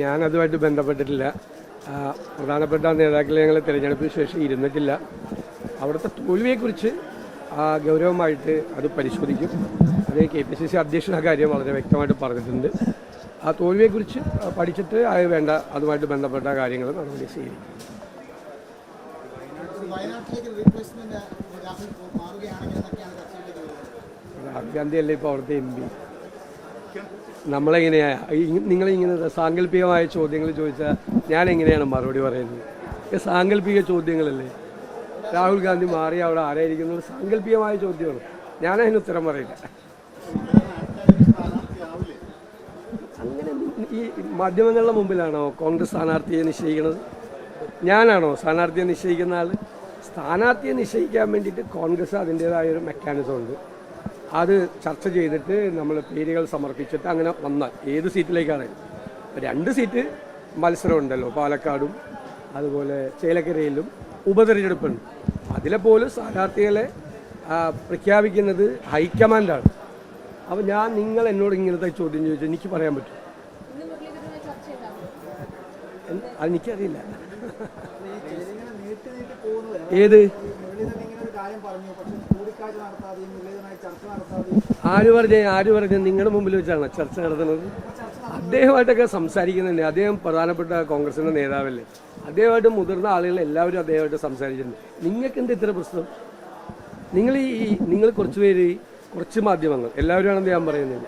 ഞാൻ അതുമായിട്ട് ബന്ധപ്പെട്ടിട്ടില്ല. ആ, പ്രധാനപ്പെട്ട നേതാക്കളെ ഞങ്ങൾ തിരഞ്ഞെടുപ്പിന് ശേഷം ഇരുന്നിട്ടില്ല. അവിടുത്തെ തോൽവിയെക്കുറിച്ച് ആ, ഗൗരവമായിട്ട് അത് പരിശോധിക്കും. അത് കെ പി സി സി അധ്യക്ഷൻ ആ കാര്യം വളരെ വ്യക്തമായിട്ട് പറഞ്ഞിട്ടുണ്ട്. ആ തോൽവിയെക്കുറിച്ച് പഠിച്ചിട്ട് അത് വേണ്ട അതുമായിട്ട് ബന്ധപ്പെട്ട കാര്യങ്ങൾ നടപടി സ്വീകരിക്കും. രാഹുൽ ഗാന്ധി അല്ലേ ഇപ്പോൾ അവിടുത്തെ എം പി നമ്മളെങ്ങനെയാ? ഈ- നിങ്ങളിങ്ങനെ സാങ്കല്പികമായ ചോദ്യങ്ങൾ ചോദിച്ചാൽ ഞാൻ എങ്ങനെയാണ് മറുപടി പറയുന്നത്? സാങ്കല്പിക ചോദ്യങ്ങളല്ലേ? രാഹുൽ ഗാന്ധി മാറി അവിടെ ആരായിരിക്കുന്നത് സാങ്കല്പികമായ ചോദ്യമാണ്. ഞാൻ അതിന് ഉത്തരം പറയില്ല. അങ്ങനെ ഈ മാധ്യമങ്ങളുടെ മുമ്പിലാണോ കോൺഗ്രസ് സ്ഥാനാർത്ഥിയെ നിശ്ചയിക്കുന്നത്? ഞാനാണോ സ്ഥാനാർത്ഥിയെ നിശ്ചയിക്കുന്ന ആൾ സ്ഥാനാർത്ഥിയെ നിശ്ചയിക്കാൻ വേണ്ടിയിട്ട് കോൺഗ്രസ് അതിന്റേതായ ഒരു മെക്കാനിസം ഉണ്ട്. അത് ചർച്ച ചെയ്തിട്ട് നമ്മൾ പേരുകൾ സമർപ്പിച്ചിട്ട് അങ്ങനെ വന്നാൽ ഏത് സീറ്റിലേക്കാണ്? രണ്ട് സീറ്റ് മത്സരമുണ്ടല്ലോ പാലക്കാടും അതുപോലെ ചേലക്കരയിലും ഉപതെരഞ്ഞെടുപ്പുണ്ട്. അതിലെ പോലും സ്ഥാനാർത്ഥികളെ പ്രഖ്യാപിക്കുന്നത് ഹൈക്കമാൻഡാണ്. അപ്പോൾ ഞാൻ നിങ്ങൾ എന്നോട് ഇങ്ങനത്തെ ചോദ്യം ചോദിച്ചാൽ എനിക്ക് പറയാൻ പറ്റും. അത് എനിക്കറിയില്ല. ഏത്? ആര് പറഞ്ഞ ആര് പറഞ്ഞ നിങ്ങളുടെ മുമ്പിൽ വെച്ചാണ് ചർച്ച നടത്തുന്നത്? അദ്ദേഹമായിട്ടൊക്കെ സംസാരിക്കുന്നുണ്ട്. അദ്ദേഹം പ്രധാനപ്പെട്ട കോൺഗ്രസിന്റെ നേതാവല്ലേ. അദ്ദേഹമായിട്ട് മുതിർന്ന ആളുകൾ എല്ലാവരും അദ്ദേഹമായിട്ട് സംസാരിച്ചിട്ടുണ്ട്. നിങ്ങൾക്ക് എന്താ ഇത്ര പ്രശ്നം? നിങ്ങൾ ഈ നിങ്ങൾ കുറച്ച് പേര് കുറച്ച് മാധ്യമങ്ങൾ എല്ലാവരും ആണെന്ന് ഞാൻ പറയുന്നത്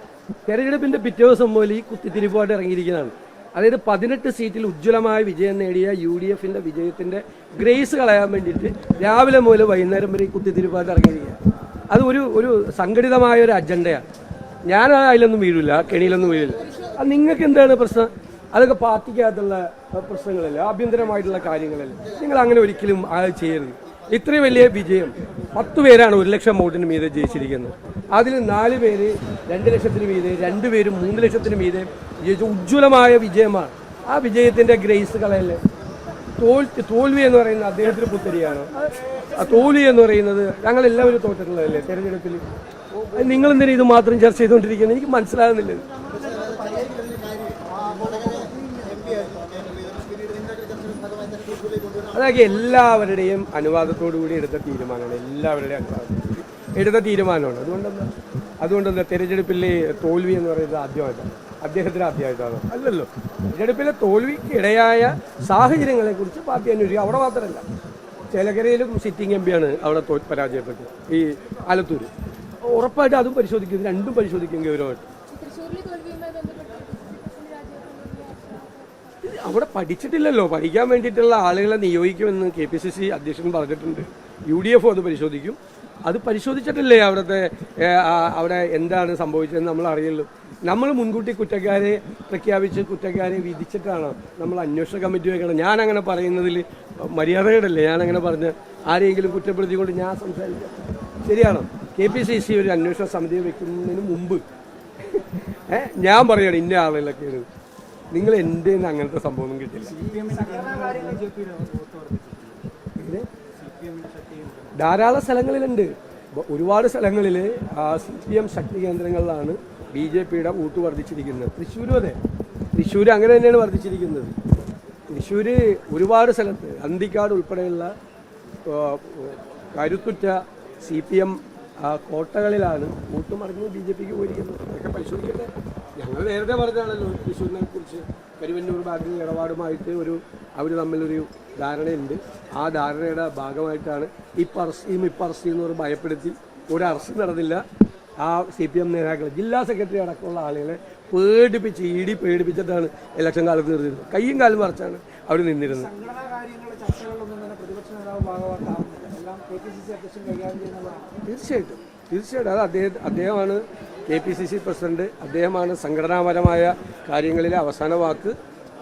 തെരഞ്ഞെടുപ്പിന്റെ പിറ്റേ ദിവസം പോലെ ഈ കുത്തിത്തിരിപ്പുമായിട്ട് ഇറങ്ങിയിരിക്കുന്നതാണ്. അതായത് പതിനെട്ട് സീറ്റിൽ ഉജ്ജ്വലമായ വിജയം നേടിയ യു ഡി എഫിന്റെ വിജയത്തിന്റെ ഗ്രേസ് കളയാൻ വേണ്ടിയിട്ട് രാവിലെ മുതൽ വൈകുന്നേരം വരെ ഈ കുത്തിത്തിരിപ്പായിട്ട് ഇറങ്ങിയിരിക്കുക അത് ഒരു ഒരു സംഘടിതമായ ഒരു അജണ്ടയാണ് ഞാൻ അതിലൊന്നും വീഴില്ല കെണിയിലൊന്നും വീഴില്ല അത് നിങ്ങൾക്ക് എന്താണ് പ്രശ്നം? അതൊക്കെ പാർട്ടിക്കകത്തുള്ള പ്രശ്നങ്ങളല്ലേ? ആഭ്യന്തരമായിട്ടുള്ള കാര്യങ്ങളല്ലേ? നിങ്ങൾ അങ്ങനെ ഒരിക്കലും അത് ചെയ്യരുത്. ഇത്രയും വലിയ വിജയം. പത്ത് പേരാണ് ഒരു ലക്ഷം വോട്ടിന് മീതെ ജയിച്ചിരിക്കുന്നത്. അതിൽ നാല് പേര് രണ്ട് ലക്ഷത്തിന് മീതെ രണ്ട് പേരും മൂന്ന് ലക്ഷത്തിന് മീതെ ജയിച്ച ഉജ്ജ്വലമായ വിജയമാണ്. ആ വിജയത്തിന്റെ ഗ്രേസ് കളയല്ലേ? തോൽ തോൽവി എന്ന് പറയുന്നത് അദ്ദേഹത്തിന് പുത്തരിയാണ് ആ തോൽവി എന്ന് പറയുന്നത് ഞങ്ങൾ എല്ലാവരും തോറ്റിട്ടുള്ളതല്ലേ തെരഞ്ഞെടുപ്പിൽ? നിങ്ങൾ എന്തിനാ ഇത് മാത്രം ചർച്ച ചെയ്തുകൊണ്ടിരിക്കുന്നത്? എനിക്ക് മനസ്സിലാകുന്നില്ല. അതൊക്കെ എല്ലാവരുടെയും അനുവാദത്തോടു കൂടി എടുത്ത തീരുമാനമാണ്. എല്ലാവരുടെയും അനുവാദം എടുത്ത തീരുമാനമാണ്. അതുകൊണ്ടെന്താ? അതുകൊണ്ടെന്താ തിരഞ്ഞെടുപ്പിൽ തോൽവി എന്ന് പറയുന്നത് ആദ്യമായിട്ടാണ്. അദ്ദേഹത്തിന് ആദ്യമായിട്ടാണ്. അല്ലല്ലോ. തെരഞ്ഞെടുപ്പിലെ തോൽവിക്കിടയായ സാഹചര്യങ്ങളെ കുറിച്ച് പാർട്ടി അന്വേഷിക്കുക അവിടെ മാത്രമല്ല ചേലക്കരയിലും സിറ്റിംഗ് എം പിയാണ് അവിടെ തോ പരാജയപ്പെട്ടത് ഈ ആലത്തൂർ ഉറപ്പായിട്ട് അതും പരിശോധിക്കും. രണ്ടും പരിശോധിക്കും ഗൗരവമായിട്ട്. അവിടെ പഠിച്ചിട്ടില്ലല്ലോ. പഠിക്കാൻ വേണ്ടിയിട്ടുള്ള ആളുകളെ നിയോഗിക്കുമെന്ന് കെ പി സി സി അധ്യക്ഷൻ പറഞ്ഞിട്ടുണ്ട്. യു ഡി എഫ് അത് പരിശോധിക്കും. അത് പരിശോധിച്ചിട്ടില്ലേ അവിടുത്തെ അവിടെ എന്താണ് സംഭവിച്ചതെന്ന് നമ്മൾ അറിയുള്ളൂ നമ്മൾ മുൻകൂട്ടി കുറ്റക്കാരെ പ്രഖ്യാപിച്ച് കുറ്റക്കാരെ വിധിച്ചിട്ടാണ് നമ്മൾ അന്വേഷണ കമ്മിറ്റി വെക്കണം ഞാൻ അങ്ങനെ പറയുന്നതിൽ മര്യാദകേടല്ലേ. ഞാൻ അങ്ങനെ പറഞ്ഞ് ആരെങ്കിലും കുറ്റപ്പെടുത്തിക്കൊണ്ട് ഞാൻ സംസാരിക്കാം. ശരിയാണ്. കെ പി സി സി ഒരു അന്വേഷണ സമിതി വെക്കുന്നതിന് മുമ്പ് ഞാൻ പറയണം ഇന്ന ആളുകളൊക്കെയാണ്. നിങ്ങൾ എന്റെ അങ്ങനത്തെ സംഭവമൊന്നും കിട്ടില്ല? ധാരാളം സ്ഥലങ്ങളിലുണ്ട്. ഒരുപാട് സ്ഥലങ്ങളിൽ സി പി എം ശക്തി കേന്ദ്രങ്ങളിലാണ് ബി ജെ പിയുടെ വോട്ട് വർദ്ധിച്ചിരിക്കുന്നത്. തൃശ്ശൂരും അതെ. തൃശ്ശൂർ അങ്ങനെ തന്നെയാണ് വർദ്ധിച്ചിരിക്കുന്നത്. തൃശ്ശൂർ ഒരുപാട് സ്ഥലത്ത് അന്തിക്കാട് ഉൾപ്പെടെയുള്ള കരുത്തുറ്റ സി പി എം കോട്ടകളിലാണ് വോട്ട് മറിഞ്ഞ് ബി ജെ പിക്ക് പോയിരിക്കുന്നത് അതൊക്കെ പരിശോധിക്കട്ടെ. ഞങ്ങൾ നേരത്തെ പറഞ്ഞാണല്ലോ തൃശ്ശൂരിനെ കുറിച്ച് കരുവന്നൂർ ബാങ്ക് ഇടപാടുമായിട്ട് ഒരു അവർ തമ്മിലൊരു ധാരണയുണ്ട്. ആ ധാരണയുടെ ഭാഗമായിട്ടാണ് ഇപ്പം അറസ്റ്റിയും ചെയ്യും ഇപ്പം അറസ്റ്റ് ചെയ്യുന്നവർ ഭയപ്പെടുത്തി ഒരു അറസ്റ്റ് നടന്നില്ല. ആ സി പി എം നേതാക്കൾ ജില്ലാ സെക്രട്ടറി അടക്കമുള്ള ആളുകളെ പേടിപ്പിച്ച് ഇടി പേടിപ്പിച്ചിട്ടാണ് ഇലക്ഷൻ കാലത്ത് നിർത്തിയിരുന്നത്. കയ്യും കാലും മറിച്ചാണ് അവർ നിന്നിരുന്നത്. തീർച്ചയായിട്ടും. തീർച്ചയായിട്ടും. അത് അദ്ദേഹം അദ്ദേഹമാണ് K P C C president. അദ്ദേഹമാണ് സംഘടനാപരമായ കാര്യങ്ങളിലെ അവസാന വാക്ക്.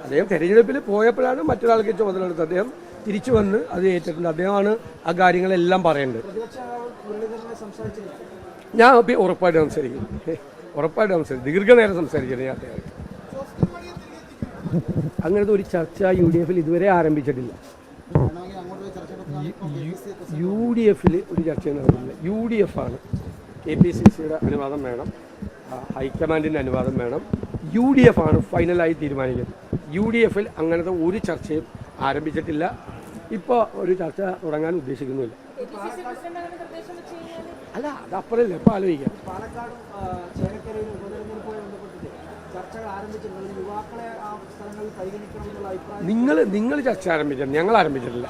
അദ്ദേഹം തെരഞ്ഞെടുപ്പിൽ പോയപ്പോഴാണ് മറ്റൊരാൾക്ക് ചുമതലയെടുത്തത്. അദ്ദേഹം തിരിച്ചു വന്ന് അത് ഏറ്റിട്ടുണ്ട് അദ്ദേഹമാണ് ആ കാര്യങ്ങളെല്ലാം പറയേണ്ടത്. ഞാൻ ഉറപ്പായിട്ട് സംസാരിക്കും. ഉറപ്പായിട്ട് സംസാരിക്കും. ദീർഘനേരം സംസാരിക്കുന്നത് ഞാൻ അദ്ദേഹം അങ്ങനത്തെ ഒരു ചർച്ച യു ഡി എഫിൽ ഇതുവരെ ആരംഭിച്ചിട്ടില്ല. യു ഡി എഫിൽ ഒരു ചർച്ച നടന്നില്ല യു ഡി എഫ് ആണ് കെ പി സി സിയുടെ അനുവാദം വേണം. ഹൈക്കമാൻഡിന്റെ അനുവാദം വേണം. യു ഡി എഫ് ആണ് ഫൈനലായി തീരുമാനിക്കുന്നത്. യു ഡി എഫിൽ അങ്ങനത്തെ ഒരു ചർച്ചയും ആരംഭിച്ചിട്ടില്ല. ഇപ്പോൾ ഒരു ചർച്ച തുടങ്ങാൻ ഉദ്ദേശിക്കുന്നില്ല. അല്ല അത് അപ്പുറമല്ലേ ഇപ്പോൾ ആലോചിക്കാം. പാലക്കാടും ആ, ചേലക്കരയിലും ഉപതെരഞ്ഞെടുപ്പുമായി ബന്ധപ്പെട്ടിട്ട് ചർച്ചകൾ ആരംഭിച്ചിട്ടുള്ളത് യുവാക്കളെ നിങ്ങൾ നിങ്ങൾ ചർച്ച ആരംഭിച്ചിട്ടുണ്ട് ഞങ്ങൾ ആരംഭിച്ചിട്ടില്ല.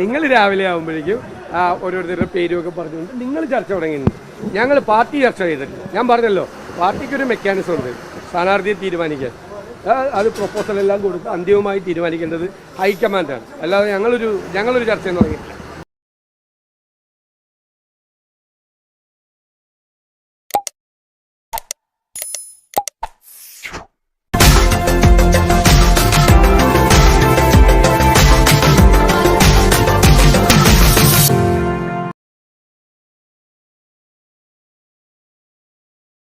നിങ്ങൾ രാവിലെ ആകുമ്പോഴേക്കും ഓരോരുത്തരുടെ പേരുമൊക്കെ പറഞ്ഞുകൊണ്ട് നിങ്ങൾ ചർച്ച തുടങ്ങിയിട്ടുണ്ട്. ഞങ്ങൾ പാർട്ടി ചർച്ച ചെയ്തിട്ടില്ല. ഞാൻ പറഞ്ഞല്ലോ പാർട്ടിക്കൊരു മെക്കാനിസം ഉണ്ട്. സ്ഥാനാർത്ഥിയെ തീരുമാനിക്കാൻ. അത് പ്രൊപ്പോസൽ എല്ലാം കൊടുത്ത് അന്തിമമായി തീരുമാനിക്കേണ്ടത് ഹൈക്കമാൻഡാണ് അല്ലാതെ ഞങ്ങളൊരു ഞങ്ങളൊരു ചർച്ച തുടങ്ങി